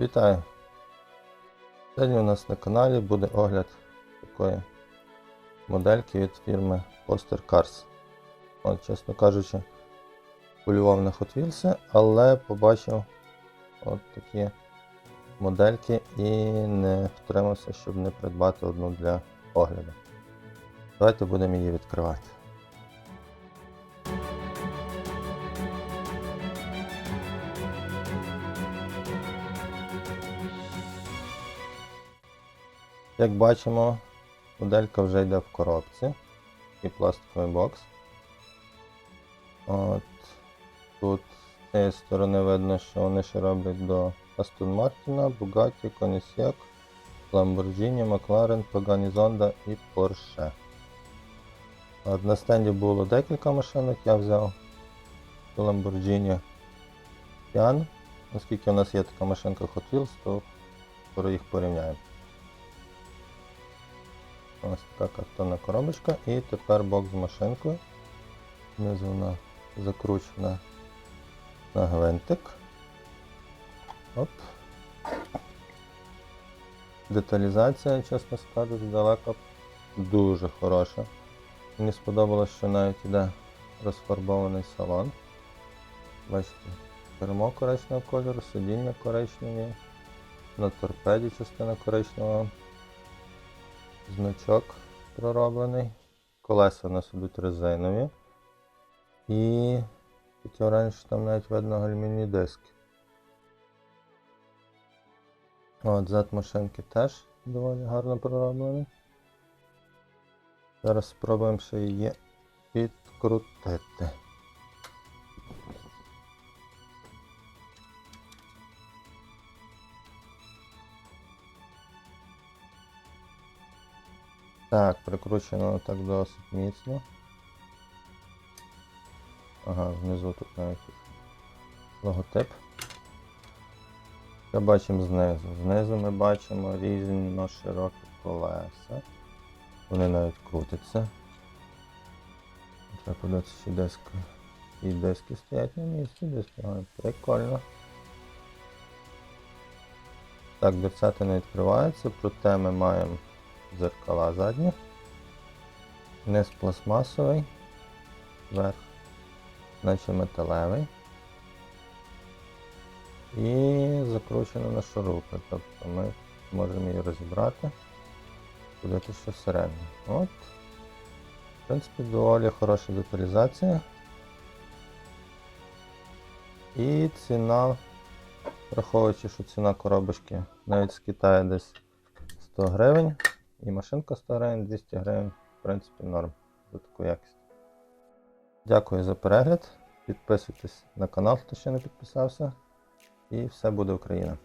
Вітаю! Сьогодні у нас на каналі буде огляд такої модельки від фірми Poster Cars. От, чесно кажучи, полював на Hot Wheels, але побачив от такі модельки і не втримався, щоб не придбати одну для огляду. Давайте будемо її відкривати. Як бачимо, моделька вже йде в коробці і пластиковий бокс. От тут з цієї сторони видно, що вони ще роблять до Aston Martin, Bugatti, Koenigsegg, Lamborghini, McLaren, Pagani Zonda і Porsche. От на стенді було декілька машинок, я взяв Lamborghini Pian. Оскільки у нас є така машинка Hot Wheels, то скоро їх порівняємо. Ось така картонна коробочка і тепер бокс з машинкою. Знизу вона закручена на гвинтик. Оп. Деталізація, чесно скажу, здалека дуже хороша. Мені сподобалось, що навіть іде розфарбований салон. Бачите, кермо коричневого кольору, сидіння коричневі, на торпеді частина коричнева значок пророблений. Колеса у нас ідуть резинові. І хотів раніше там навіть видно гальмівні диски. От, зад машинки теж доволі гарно пророблений. Зараз спробуємо ще її підкрутити. Так, прикручено так досить міцно. Ага, внизу тут навіть логотип. Що бачимо знизу? Знизу ми бачимо різно широкі колеса. Вони навіть крутяться. Треба подивитися, чи диски. І диски стоять на місці, диски. Ага, прикольно. Так, дверцята не відкриваються, проте ми маємо дзеркала задні, низ пластмасовий, верх, наче металевий. І закручено на шурупи. Тобто ми можемо її розібрати, подивитися що всередині. От. В принципі, доволі хороша деталізація. І ціна, враховуючи, що ціна коробочки навіть з Китаю десь 100 гривень. І машинка 100 гривень, 200 гривень, в принципі, норм за таку якість. Дякую за перегляд. Підписуйтесь на канал, хто ще не підписався. І все буде Україна!